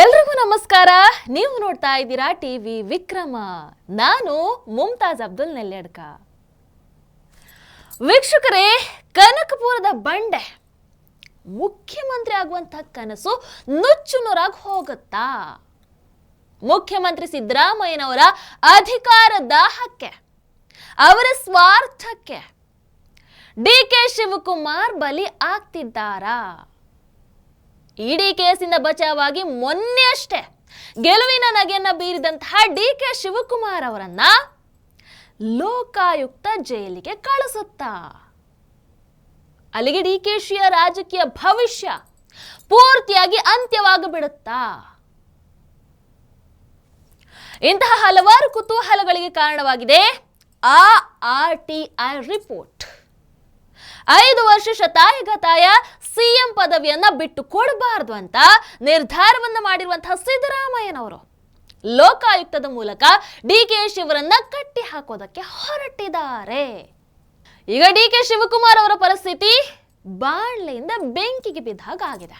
ಎಲ್ರಿಗೂ ನಮಸ್ಕಾರ. ನೀವು ನೋಡ್ತಾ ಇದ್ದೀರಾ ಟಿವಿ ವಿಕ್ರಮ. ನಾನು ಮುಮ್ತಾಜ್ ಅಬ್ದುಲ್ ನೆಲ್ಲೆಡ್ಕ ವೀಕ್ಷಕರೇ, ಕನಕಪುರದ ಬಂಡೆ ಮುಖ್ಯಮಂತ್ರಿ ಆಗುವಂತ ಕನಸು ನುಚ್ಚು ನೂರಾಗಿ ಹೋಗುತ್ತಾ? ಮುಖ್ಯಮಂತ್ರಿ ಸಿದ್ದರಾಮಯ್ಯನವರ ಅಧಿಕಾರ ದಾಹಕ್ಕೆ, ಅವರ ಸ್ವಾರ್ಥಕ್ಕೆ ಡಿ ಕೆ ಶಿವಕುಮಾರ್ ಬಲಿ ಆಗ್ತಿದ್ದಾರಾ? ಇಡೀ ಕೇಸಿಂದ ಬಚಾವಾಗಿ ಮೊನ್ನೆ ಅಷ್ಟೇ ಗೆಲುವಿನ ನಗೆಯನ್ನ ಬೀರಿದಂತಹ ಡಿ ಕೆ ಶಿವಕುಮಾರ್ ಅವರನ್ನ ಲೋಕಾಯುಕ್ತ ಜೈಲಿಗೆ ಕಳಿಸುತ್ತಾ. ಅಲ್ಲಿಗೆ ಡಿ ಕೆ ಶಿಯ ರಾಜಕೀಯ ಭವಿಷ್ಯ ಪೂರ್ತಿಯಾಗಿ ಅಂತ್ಯವಾಗಿಬಿಡುತ್ತಾ. ಇಂತಹ ಹಲವಾರು ಕುತೂಹಲಗಳಿಗೆ ಕಾರಣವಾಗಿದೆ ಆ ಆರ್ ಟಿ ಐ ರಿಪೋರ್ಟ್. ಐದು ವರ್ಷ ಶತಾಯಗತಾಯ ಸಿಎಂ ಪದವಿಯನ್ನ ಬಿಟ್ಟು ಕೊಡಬಾರದು ಅಂತ ನಿರ್ಧಾರವನ್ನ ಮಾಡಿರುವಂತಹ ಸಿದ್ದರಾಮಯ್ಯನವರು. ಲೋಕಾಯುಕ್ತದ ಮೂಲಕ ಡಿ ಕೆ ಶಿವರನ್ನ ಕಟ್ಟಿ ಹಾಕೋದಕ್ಕೆ ಹೊರಟಿದ್ದಾರೆ. ಈಗ ಡಿ ಕೆ ಶಿವಕುಮಾರ್ ಅವರ ಪರಿಸ್ಥಿತಿ ಬಾಣ್ಲೆಯಿಂದ ಬೆಂಕಿಗೆ ಬಿದ್ದಾಗ ಆಗಿದೆ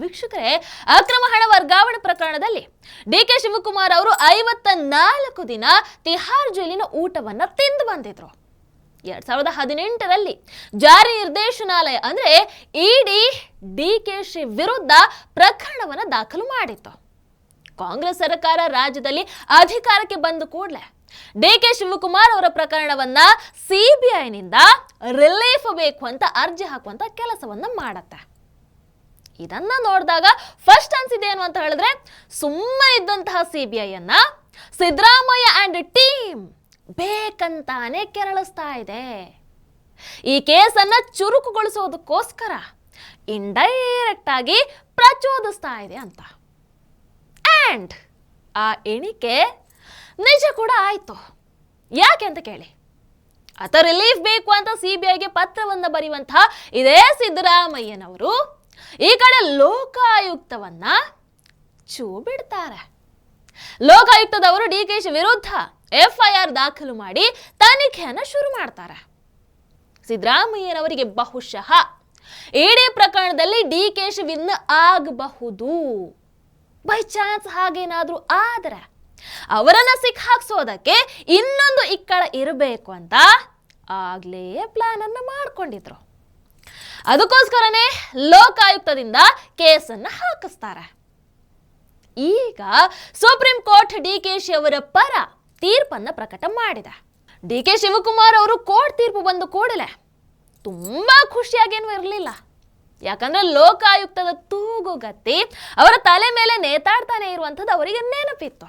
ವೀಕ್ಷಕರೇ, ಅಕ್ರಮ ಹಣ ವರ್ಗಾವಣೆ ಪ್ರಕರಣದಲ್ಲಿ ಡಿ ಕೆ ಶಿವಕುಮಾರ್ ಅವರು ಐವತ್ತ ನಾಲ್ಕು ದಿನ ತಿಹಾರ್ ಜೈಲಿನ ಊಟವನ್ನ ತಿಂದು ಬಂದಿದ್ರು. ಎರಡ್ ಸಾವಿರದ ಹದಿನೆಂಟರಲ್ಲಿ ಜಾರಿ ನಿರ್ದೇಶನಾಲಯ ಅಂದ್ರೆ ಇಡಿ ಡಿ ಕೆ ಶಿ ವಿರುದ್ಧ ಪ್ರಕರಣವನ್ನು ದಾಖಲು ಮಾಡಿತ್ತು. ಕಾಂಗ್ರೆಸ್ ಸರ್ಕಾರ ರಾಜ್ಯದಲ್ಲಿ ಅಧಿಕಾರಕ್ಕೆ ಬಂದ ಕೂಡಲೇ ಡಿ ಕೆ ಶಿವಕುಮಾರ್ ಅವರ ಪ್ರಕರಣವನ್ನ ಸಿಬಿಐನಿಂದ ರಿಲೀಫ್ ಬೇಕು ಅಂತ ಅರ್ಜಿ ಹಾಕುವಂತ ಕೆಲಸವನ್ನ ಮಾಡತ್ತೆ. ಇದನ್ನ ನೋಡಿದಾಗ ಫಸ್ಟ್ ಅನ್ಸಿದ್ದೇನು ಅಂತ ಹೇಳಿದ್ರೆ ಸುಮ್ಮನೆ ಇದ್ದಂತಹ ಸಿಬಿಐ ಅನ್ನ ಸಿದ್ದರಾಮಯ್ಯ ಅಂಡ್ ಟೀಮ್ ಬೇಕಂತಾನೆ ಕೆರಳಿಸ್ತಾ ಇದೆ. ಈ ಕೇಸನ್ನು ಚುರುಕುಗೊಳಿಸೋದಕ್ಕೋಸ್ಕರ ಇಂಡೈರೆಕ್ಟ್ ಆಗಿ ಪ್ರಚೋದಿಸ್ತಾ ಇದೆ ಅಂತ. ಆ್ಯಂಡ್ ಆ ಎಣಿಕೆ ನಿಜ ಕೂಡ ಆಯಿತು. ಯಾಕೆ ಅಂತ ಕೇಳಿ. ಆತ ರಿಲೀಫ್ ಬೇಕು ಅಂತ ಸಿ ಬಿ ಐಗೆ ಪತ್ರವನ್ನು ಬರೆಯುವಂತಹ ಇದೇ ಸಿದ್ದರಾಮಯ್ಯನವರು ಈ ಕಡೆ ಲೋಕಾಯುಕ್ತವನ್ನ ಚೂ ಬಿಡ್ತಾರೆ ಲೋಕಾಯುಕ್ತದವರು ಡಿ ಕೆ ಶಿ ವಿರುದ್ಧ ಎಫ್ಐಆರ್ ದಾಖಲು ಮಾಡಿ ತನಿಖೆಯನ್ನು ಶುರು ಮಾಡ್ತಾರೆ. ಸಿದ್ದರಾಮಯ್ಯನವರಿಗೆ ಬಹುಶಃ ಇಡೀ ಪ್ರಕರಣದಲ್ಲಿ ಡಿ ಕೆ ಶಿ ವಿನ್ ಆಗಬಹುದು. ಬೈ ಚಾನ್ಸ್ ಹಾಗೇನಾದ್ರೂ ಆದ್ರೆ ಅವರನ್ನ ಸಿಕ್ಕಾಕ್ಸೋದಕ್ಕೆ ಇನ್ನೊಂದು ಇಕ್ಕಳ ಇರಬೇಕು ಅಂತ ಆಗ್ಲೇ ಪ್ಲಾನ್ ಅನ್ನ ಮಾಡ್ಕೊಂಡಿದ್ರು. ಅದಕ್ಕೋಸ್ಕರನೇ ಲೋಕಾಯುಕ್ತದಿಂದ ಕೇಸನ್ನು ಹಾಕಿಸ್ತಾರೆ. ಈಗ supreme court D K Shi ಅವರ ಪರ ತೀರ್ಪನ್ನ ಪ್ರಕಟ ಮಾಡಿದ. ಡಿ ಕೆ ಶಿವಕುಮಾರ್ ಅವರು ಕೋರ್ಟ್ ತೀರ್ಪು ಬಂದು ಕೂಡಲೇ ತುಂಬ ಖುಷಿಯಾಗೇನು ಇರಲಿಲ್ಲ. ಯಾಕಂದ್ರೆ ಲೋಕಾಯುಕ್ತದ ತೂಗುಗತ್ತಿ ಅವರ ತಲೆ ಮೇಲೆ ನೇತಾಡ್ತಾನೆ ಇರುವಂಥದ್ದು ಅವರಿಗೆ ನೆನಪಿತ್ತು.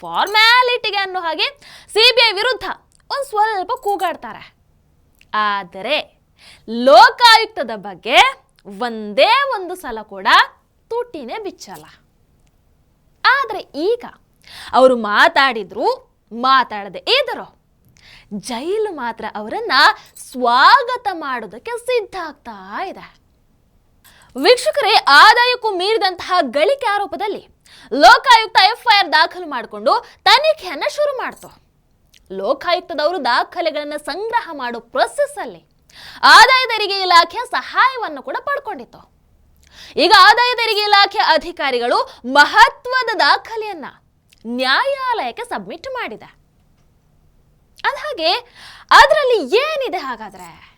ಫಾರ್ಮ್ಯಾಲಿಟಿಗೆ ಅನ್ನೋ ಹಾಗೆ ಸಿ ಬಿ ಐ ವಿರುದ್ಧ ಒಂದು ಸ್ವಲ್ಪ ಕೂಗಾಡ್ತಾರೆ. ಆದರೆ ಲೋಕಾಯುಕ್ತದ ಬಗ್ಗೆ ಒಂದೇ ಒಂದು ಸಲ ಕೂಡ ತುಟಿನೇ ಬಿಚ್ಚಲ್ಲ. ಆದರೆ ಈಗ ಅವರು ಮಾತಾಡಿದ್ರು, ಮಾತಾಡದೆ ಏದರು ಜೈಲು ಮಾತ್ರ ಅವರನ್ನ ಸ್ವಾಗತ ಮಾಡೋದಕ್ಕೆ ಸಿದ್ಧ ಆಗ್ತಾ ಇದೆ. ವೀಕ್ಷಕರೇ, ಆದಾಯಕ್ಕೂ ಮೀರಿದಂತಹ ಗಳಿಕೆ ಆರೋಪದಲ್ಲಿ ಲೋಕಾಯುಕ್ತ ಎಫ್ಐಆರ್ ದಾಖಲು ಮಾಡಿಕೊಂಡು ತನಿಖೆಯನ್ನ ಶುರು ಮಾಡ್ತು. ಲೋಕಾಯುಕ್ತದವರು ದಾಖಲೆಗಳನ್ನು ಸಂಗ್ರಹ ಮಾಡೋ ಪ್ರೊಸೆಸ್ ಅಲ್ಲಿ ಆದಾಯ ತೆರಿಗೆ ಇಲಾಖೆಯ ಸಹಾಯವನ್ನು ಕೂಡ ಪಡ್ಕೊಂಡಿತ್ತು. ಈಗ ಆದಾಯ ತೆರಿಗೆ ಇಲಾಖೆ ಅಧಿಕಾರಿಗಳು ಮಹತ್ವದ ದಾಖಲೆಯನ್ನ ನ್ಯಾಯಾಲಯಕ್ಕೆ ಸಬ್ಮಿಟ್ ಮಾಡಿದೆ. ಅದ್ಹಾಗೆ ಅದರಲ್ಲಿ ಏನಿದೆ ಹಾಗಾದ್ರೆ?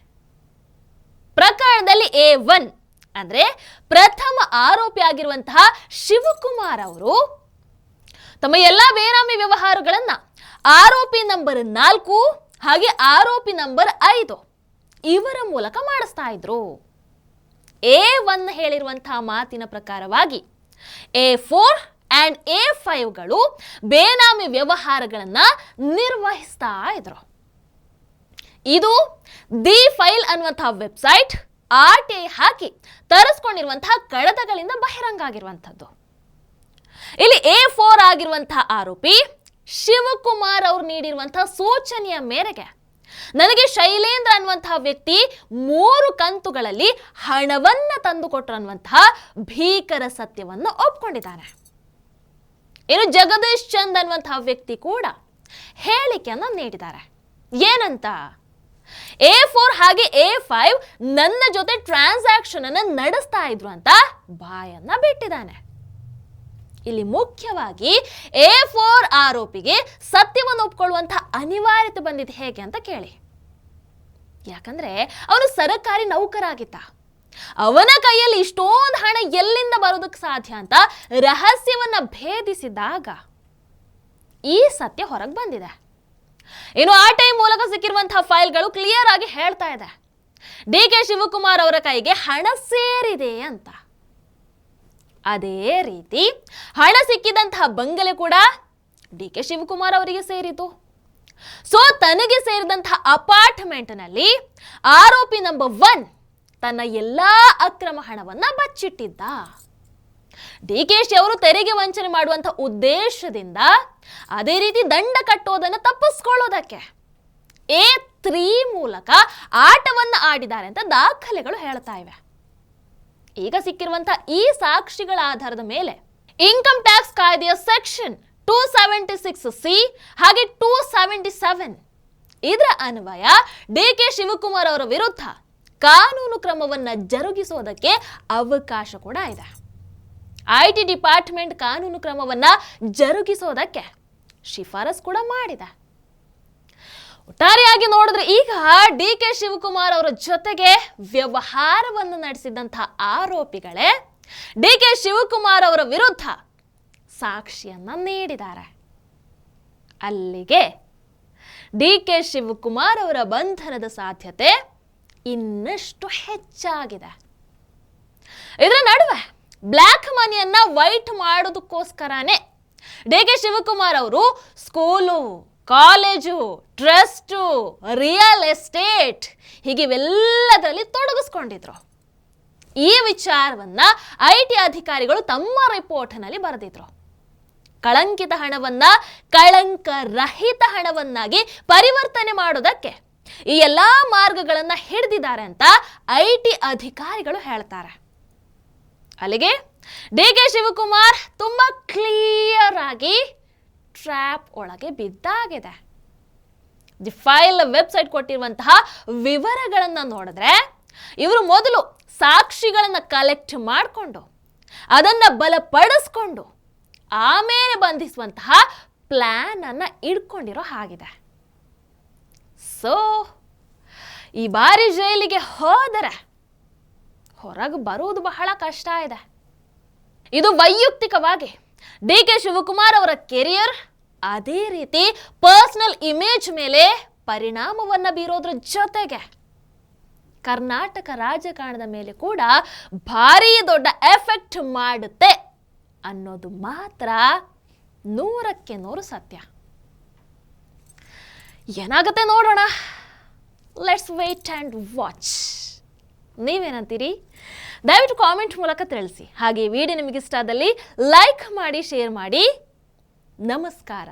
ಪ್ರಕರಣದಲ್ಲಿ ಎ ಒನ್ ಅಂದ್ರೆ ಪ್ರಥಮ ಆರೋಪಿ ಆಗಿರುವಂತಹ ಶಿವಕುಮಾರ್ ಅವರು ತಮ್ಮ ಎಲ್ಲ ಬೇನಾಮಿ ವ್ಯವಹಾರಗಳನ್ನ ಆರೋಪಿ ನಂಬರ್ ನಾಲ್ಕು ಹಾಗೆ ಆರೋಪಿ ನಂಬರ್ ಐದು ಇವರ ಮೂಲಕ ಮಾಡಿಸ್ತಾ ಇದ್ರು. ಎ ಒನ್ ಹೇಳಿರುವಂತಹ ಮಾತಿನ ಪ್ರಕಾರವಾಗಿ ಎ ಫೋರ್ ಆ್ಯಂಡ್ ಎ ಫೈವ್ಗಳು ಬೇನಾಮಿ ವ್ಯವಹಾರಗಳನ್ನು ನಿರ್ವಹಿಸ್ತಾ ಇದ್ರು. ಇದು ದಿ ಫೈಲ್ ಅನ್ನುವಂಥ ವೆಬ್ಸೈಟ್ ಆರ್ ಟಿ ಐ ಹಾಕಿ ತರಿಸ್ಕೊಂಡಿರುವಂತಹ ಕಡತಗಳಿಂದ ಬಹಿರಂಗ ಆಗಿರುವಂಥದ್ದು ಇಲ್ಲಿ ಎ ಫೋರ್ ಆಗಿರುವಂತಹ ಆರೋಪಿ ಶಿವಕುಮಾರ್ ಅವರು ನೀಡಿರುವಂತಹ ಸೂಚನೆಯ ಮೇರೆಗೆ ನನಗೆ ಶೈಲೇಂದ್ರ ಅನ್ನುವಂತಹ ವ್ಯಕ್ತಿ ಮೂರು ಕಂತುಗಳಲ್ಲಿ ಹಣವನ್ನ ತಂದುಕೊಟ್ರು ಅನ್ನುವಂತಹ ಭೀಕರ ಸತ್ಯವನ್ನು ಒಪ್ಕೊಂಡಿದ್ದಾನೆ. ಇನ್ನು ಜಗದೀಶ್ ಚಂದ್ ಅನ್ನುವಂತಹ ವ್ಯಕ್ತಿ ಕೂಡ ಹೇಳಿಕೆಯನ್ನ ನೀಡಿದ್ದಾರೆ. ಏನಂತ? ಎ ಫೋರ್ ಹಾಗೆ ಎ ಫೈವ್ ನನ್ನ ಜೊತೆ ಟ್ರಾನ್ಸಾಕ್ಷನ್ ಅನ್ನು ನಡೆಸ್ತಾ ಇದ್ರು ಅಂತ ಬಾಯನ್ನ ಬಿಟ್ಟಿದ್ದಾನೆ. ಇಲ್ಲಿ ಮುಖ್ಯವಾಗಿ ಎ ಫೋರ್ ಆರೋಪಿಗೆ ಸತ್ಯವನ್ನು ಒಪ್ಕೊಳ್ಳುವಂತಹ ಅನಿವಾರ್ಯತೆ ಬಂದಿದೆ ಹೇಗೆ ಅಂತ ಕೇಳಿ. ಯಾಕಂದ್ರೆ ಅವನು ಸರಕಾರಿ ನೌಕರ ಆಗಿದ್ದ ಅವನ ಕೈಯಲ್ಲಿ ಇಷ್ಟೊಂದು ಹಣ ಎಲ್ಲಿಂದ ಬರೋದಕ್ಕೆ ಸಾಧ್ಯ ಅಂತ ರಹಸ್ಯವನ್ನ ಭೇದಿಸಿದಾಗ ಈ ಸತ್ಯ ಹೊರಗೆ ಬಂದಿದೆ. ಇನ್ನು ಆ ಟೈಮ್ ಮೂಲಕ ಸಿಕ್ಕಿರುವಂತಹ ಫೈಲ್ಗಳು ಕ್ಲಿಯರ್ ಆಗಿ ಹೇಳ್ತಾ ಇದೆ. ಡಿ ಕೆ ಶಿವಕುಮಾರ್ ಅವರ ಕೈಗೆ ಹಣ ಸೇರಿದೆ ಅಂತ. ಅದೇ ರೀತಿ ಹಣ ಸಿಕ್ಕಿದಂತಹ ಬಂಗಲೆ ಕೂಡ ಡಿ ಕೆ ಶಿವಕುಮಾರ್ ಅವರಿಗೆ ಸೇರಿತು. ಸೊ ತನಗೆ ಸೇರಿದಂತಹ ಅಪಾರ್ಟ್ಮೆಂಟ್ನಲ್ಲಿ ಆರೋಪಿ ನಂಬರ್ ಒನ್ ತನ್ನ ಎಲ್ಲಾ ಅಕ್ರಮ ಹಣವನ್ನ ಬಚ್ಚಿಟ್ಟಿದ್ದ. ಡಿ ಕೆ ಶಿ ಅವರು ತೆರಿಗೆ ವಂಚನೆ ಮಾಡುವಂತ ಉದ್ದೇಶದಿಂದ ಅದೇ ರೀತಿ ದಂಡ ಕಟ್ಟೋದನ್ನು ತಪ್ಪಿಸ್ಕೊಳ್ಳೋದಕ್ಕೆ ಎ ತ್ರೀ ಮೂಲಕ ಆಟವನ್ನ ಆಡಿದ್ದಾರೆ ಅಂತ ದಾಖಲೆಗಳು ಹೇಳ್ತಾ ಇವೆ. ಈಗ ಸಿಕ್ಕಿರುವಂತಹ ಈ ಸಾಕ್ಷಿಗಳ ಆಧಾರದ ಮೇಲೆ ಇನ್ಕಮ್ ಟ್ಯಾಕ್ಸ್ ಕಾಯ್ದೆಯ section two seventy six C ಹಾಗೆ ಟೂ ಸೆವೆಂಟಿ ಸೆವೆನ್ ಇದರ ಅನ್ವಯ ಡಿ ಕೆ ಶಿವಕುಮಾರ್ ಅವರ ವಿರುದ್ಧ ಕಾನೂನು ಕ್ರಮವನ್ನ ಜರುಗಿಸೋದಕ್ಕೆ ಅವಕಾಶ ಕೂಡ ಇದೆ. ಐ ಟಿ ಡಿಪಾರ್ಟ್ಮೆಂಟ್ ಕಾನೂನು ಕ್ರಮವನ್ನ ಜರುಗಿಸೋದಕ್ಕೆ ಶಿಫಾರಸ್ ಕೂಡ ಮಾಡಿದೆ. ಒಟ್ಟಾರೆಯಾಗಿ ನೋಡಿದ್ರೆ ಈಗ ಡಿ ಕೆ ಶಿವಕುಮಾರ್ ಅವರ ಜೊತೆಗೆ ವ್ಯವಹಾರವನ್ನು ನಡೆಸಿದಂತಹ ಆರೋಪಿಗಳೇ ಡಿ ಕೆ ಶಿವಕುಮಾರ್ ಅವರ ವಿರುದ್ಧ ಸಾಕ್ಷಿಯನ್ನ ನೀಡಿದ್ದಾರೆ. ಅಲ್ಲಿಗೆ ಡಿ ಕೆ ಶಿವಕುಮಾರ್ ಅವರ ಬಂಧನದ ಸಾಧ್ಯತೆ ಇನ್ನಷ್ಟು ಹೆಚ್ಚಾಗಿದೆ. ಇದರ ನಡುವೆ ಬ್ಲ್ಯಾಕ್ ಮನಿಯನ್ನ ವೈಟ್ ಮಾಡೋದಕ್ಕೋಸ್ಕರನೇ ಡಿ ಕೆ ಶಿವಕುಮಾರ್ ಅವರು school, college, trust, real estate ಹೀಗೆ ಇವೆಲ್ಲದರಲ್ಲಿ ತೊಡಗಿಸ್ಕೊಂಡಿದ್ರು. ಈ ವಿಚಾರವನ್ನ ಐ ಟಿ ಅಧಿಕಾರಿಗಳು ತಮ್ಮ ರಿಪೋರ್ಟ್ನಲ್ಲಿ ಬರೆದಿದ್ರು. ಕಳಂಕಿತ ಹಣವನ್ನ ಕಳಂಕ ರಹಿತ ಹಣವನ್ನಾಗಿ ಪರಿವರ್ತನೆ ಮಾಡೋದಕ್ಕೆ ಈ ಎಲ್ಲಾ ಮಾರ್ಗಗಳನ್ನ ಹಿಡಿದಿದ್ದಾರೆ ಅಂತ ಐ ಟಿ ಅಧಿಕಾರಿಗಳು ಹೇಳ್ತಾರೆ. ಅಲ್ಲಿಗೆ ಡಿ ಕೆ ಶಿವಕುಮಾರ್ ತುಂಬಾ ಕ್ಲಿಯರ್ ಆಗಿ ಟ್ರ್ಯಾಪ್ ಒಳಗೆ ಬಿದ್ದಾಗಿದೆ. ದಿ ಫೈಲ್ ವೆಬ್ಸೈಟ್ ಕೊಟ್ಟಿರುವಂತಹ ವಿವರಗಳನ್ನು ನೋಡಿದ್ರೆ ಇವರು ಮೊದಲು ಸಾಕ್ಷಿಗಳನ್ನು ಕಲೆಕ್ಟ್ ಮಾಡಿಕೊಂಡು, ಅದನ್ನ ಬಲಪಡಿಸ್ಕೊಂಡು, ಆಮೇಲೆ ಬಂಧಿಸುವಂತಹ ಪ್ಲಾನ್ ಅನ್ನ ಇಟ್ಕೊಂಡಿರೋ ಹಾಗಿದೆ. ಸೊ ಈ ಬಾರಿ ಜೈಲಿಗೆ ಹೋದರೆ ಹೊರಗೆ ಬರುವುದು ಬಹಳ ಕಷ್ಟ ಇದೆ. ಇದು ವೈಯಕ್ತಿಕವಾಗಿ ಡಿ ಕೆ ಶಿವಕುಮಾರ್ ಅವರ ಕೆರಿಯರ್, ಅದೇ ರೀತಿ ಪರ್ಸನಲ್ ಇಮೇಜ್ ಮೇಲೆ ಪರಿಣಾಮವನ್ನು ಬೀರೋದ್ರ ಜೊತೆಗೆ ಕರ್ನಾಟಕ ರಾಜಕಾರಣದ ಮೇಲೆ ಕೂಡ ಭಾರಿ ದೊಡ್ಡ ಎಫೆಕ್ಟ್ ಮಾಡುತ್ತೆ ಅನ್ನೋದು ಮಾತ್ರ ನೂರಕ್ಕೆ ನೂರು ಸತ್ಯ. ಏನಾಗುತ್ತೆ ನೋಡೋಣ. ಲೆಟ್ಸ್ ವೇಟ್ ಆ್ಯಂಡ್ ವಾಚ್ ನೀವೇನಂತೀರಿ? ದಯವಿಟ್ಟು ಕಾಮೆಂಟ್ ಮೂಲಕ ತಿಳಿಸಿ. ಹಾಗೆ ಈ ವಿಡಿಯೋ ನಿಮಗೆ ಇಷ್ಟ ಆದಲ್ಲಿ ಲೈಕ್ ಮಾಡಿ ಶೇರ್ ಮಾಡಿ. ನಮಸ್ಕಾರ.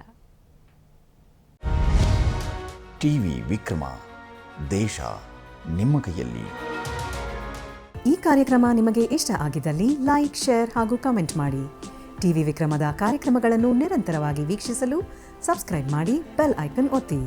ಟಿವಿ ವಿಕ್ರಮ ದೇಶ ನಿಮ್ಮ ಕೈಯಲ್ಲಿ. ಈ ಕಾರ್ಯಕ್ರಮ ನಿಮಗೆ ಇಷ್ಟ ಆಗಿದ್ದಲ್ಲಿ ಲೈಕ್ ಶೇರ್ ಹಾಗೂ ಕಮೆಂಟ್ ಮಾಡಿ. ಟಿವಿ ವಿಕ್ರಮದ ಕಾರ್ಯಕ್ರಮಗಳನ್ನು ನಿರಂತರವಾಗಿ ವೀಕ್ಷಿಸಲು ಸಬ್ಸ್ಕ್ರೈಬ್ ಮಾಡಿ ಬೆಲ್ ಐಕನ್ ಒತ್ತಿ.